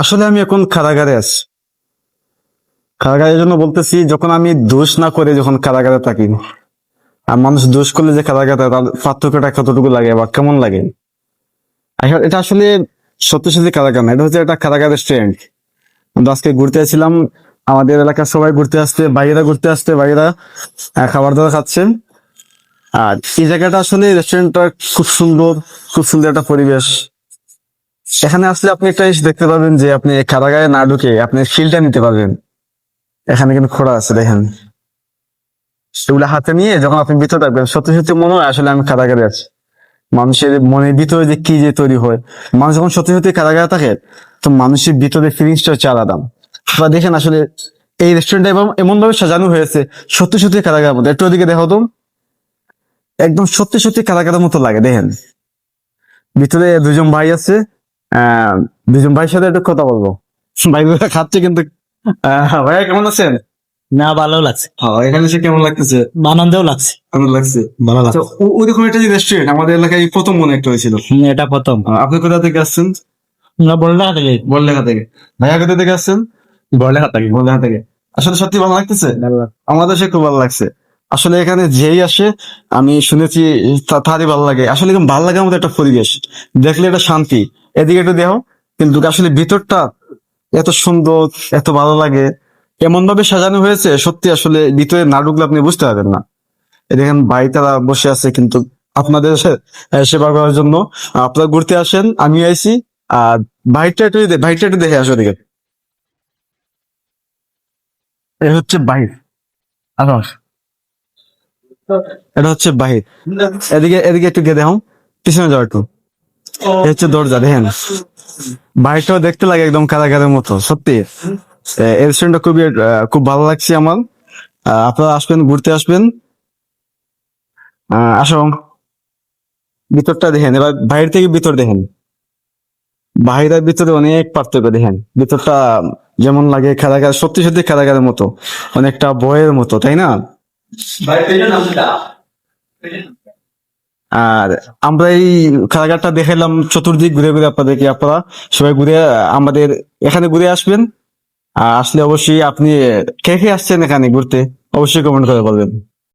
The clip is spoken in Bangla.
আসলে আমি এখন কারাগারে আছি। কারাগারের জন্য বলতেছি, যখন আমি দোষ না করে যখন কারাগারে থাকি, আর মানুষ দোষ করলে যে কারাগারে তার পার্থক্যটা কতটুকু লাগে বা কেমন লাগে? এটা আসলে সত্যি সত্যি কারাগার না, এটা হচ্ছে একটা কারাগার রেস্টুরেন্ট আমরা আজকে ঘুরতে আসছিলাম আমাদের এলাকার সবাই ঘুরতে আসতে বাইরেরা ঘুরতে আসতে বাইরেরা খাবার দাবার খাচ্ছেন আর এই জায়গাটা আসলে রেস্টুরেন্টটা খুব সুন্দর খুব সুন্দর একটা পরিবেশ। এখানে আসলে আপনি একটা দেখতে পাবেন যে আপনি কারাগারে না ঢুকে আপনি ফিলটা নিতে পারবেন। এখানে কিন্তু খোড়া আছে, দেখেন। সেগুলো হাতে নিয়ে যখন আপনি ভিতরে থাকবেন, সত্যি সত্যি মনে হয় আসলে আমি কারাগারে আছি। মানুষের মনের ভিতরে যে কি যে তৈরি হয়। মানুষ যখন সত্যি সত্যি কারাগারে থাকে, তো মানুষের ভিতরে ফিলিংসটা হচ্ছে আলাদা। বা দেখেন আসলে এই রেস্টুরেন্টটা এমন ভাবে সাজানো হয়েছে, সত্যি সত্যি কারাগারের মতো। একটু ওদিকে দেখো তো। একদম সত্যি সত্যি কারাগারের মতো লাগে, দেখেন। ভিতরে দুজন ভাই আছে দুজন ভাইয়ের সাথে একটু কথা বলব। ভাইগুলো খাচ্ছে কিন্তু। ভাইয়া কেমন আছেন? না ভালো লাগছে। হ্যাঁ এখানে এসে কেমন লাগতেছে? আনন্দেও লাগছে। কেমন লাগছে? ভালো ও- ওইরকম একটা যে রেস্টুরেন্ট আমাদের এলাকায় প্রথম মনে একটা হয়েছিল। এটা প্রথম। আপনি কোথা থেকে আসছেন? না বললে হাতে গেলে বড়লেখা থেকে। ভাইয়া কোথা থেকে আসছেন? বললে হাতে গেলে বড়লেখা থেকে। আসলে সত্যি ভালো লাগতেছে? আমাদের সে খুব ভালো লাগছে। আসলে এখানে যেই আসে, আমি শুনেছি তারই ভালো লাগে। আসলে এরকম ভালো লাগার মতো একটা পরিবেশ। দেখলে এটা শান্তি। এদিকে একটু দেখো, কিন্তু আসলে ভিতরটা এত সুন্দর, এত ভালো লাগে। এমন ভাবে সাজানো হয়েছে, সত্যি আসলে ভিতরে না ঢুকলে আপনি বুঝতে পারবেন না। দেখেন, ভাই তারা বসে আছে কিন্তু আপনাদের সেবা করার জন্য। আপনারা ঘুরতে আসেন, আমি আইছি। আর ভাইটা একটু ভাইটা একটু দেখে আসো দিকে এই হচ্ছে আসো আসো। এটা হচ্ছে বাহির। এদিকে এদিকে একটু গিয়ে দেখো। পিছনে যাও একটু। হচ্ছে দরজা দেখেন। বাহিরটাও দেখতে লাগে একদম কারাগারের মতো সত্যি। রেস্টুরেন্টটা খুবই খুব ভালো লাগছে আমার। আপনারা আসবেন ঘুরতে আসবেন। আহ, আসো। ভিতরটা দেখেন এবার বাইরে থেকে ভিতর দেখেন। বাহিরের ভিতরে অনেক পার্থক্য দেখেন। ভিতরটা যেমন লাগে কারাগার সত্যি সত্যি কারাগারের মতো। অনেকটা বয়ের মতো তাই না? আর আমরা এই খেলাঘাটটা দেখালাম চতুর্দিক ঘুরে ঘুরে আপনাদেরকে, আপনারা সবাই ঘুরে, আমাদের এখানে ঘুরে আসবেন। আর আসলে অবশ্যই আপনি কে কে আসছেন এখানে ঘুরতে, অবশ্যই কমেন্ট করে বলবেন।